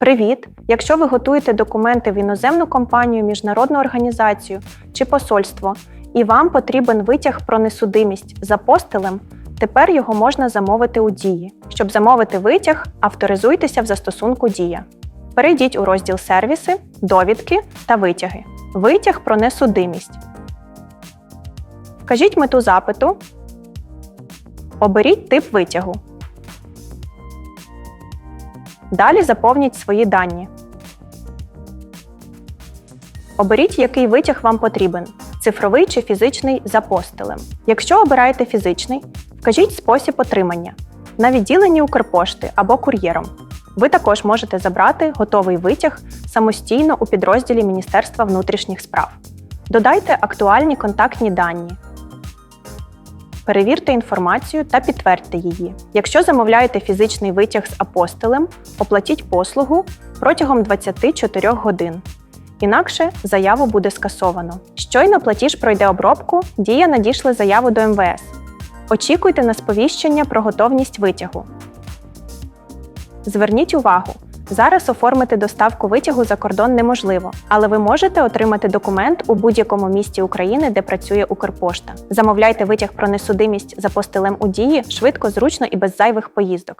Привіт! Якщо ви готуєте документи в іноземну компанію, міжнародну організацію чи посольство, і вам потрібен витяг про несудимість за постелем, тепер його можна замовити у дії. Щоб замовити витяг, авторизуйтеся в застосунку Дія. Перейдіть у розділ Сервіси, довідки та витяги. Витяг про несудимість. Вкажіть мету запиту. Оберіть тип витягу. Далі заповніть свої дані. Оберіть, який витяг вам потрібен цифровий чи фізичний за постелем. Якщо обираєте фізичний, вкажіть спосіб отримання на відділенні Укрпошти або кур'єром. Ви також можете забрати готовий витяг самостійно у підрозділі Міністерства внутрішніх справ. Додайте актуальні контактні дані. Перевірте інформацію та підтвердьте її. Якщо замовляєте фізичний витяг з апостилем, оплатіть послугу протягом 24 годин. Інакше заяву буде скасовано. Щойно платіж пройде обробку, дія надійшли заяву до МВС. Очікуйте на сповіщення про готовність витягу. Зверніть увагу, зараз оформити доставку витягу за кордон неможливо, але ви можете отримати документ у будь-якому місті України, де працює Укрпошта. Замовляйте витяг про несудимість за постелем у дії швидко, зручно і без зайвих поїздок.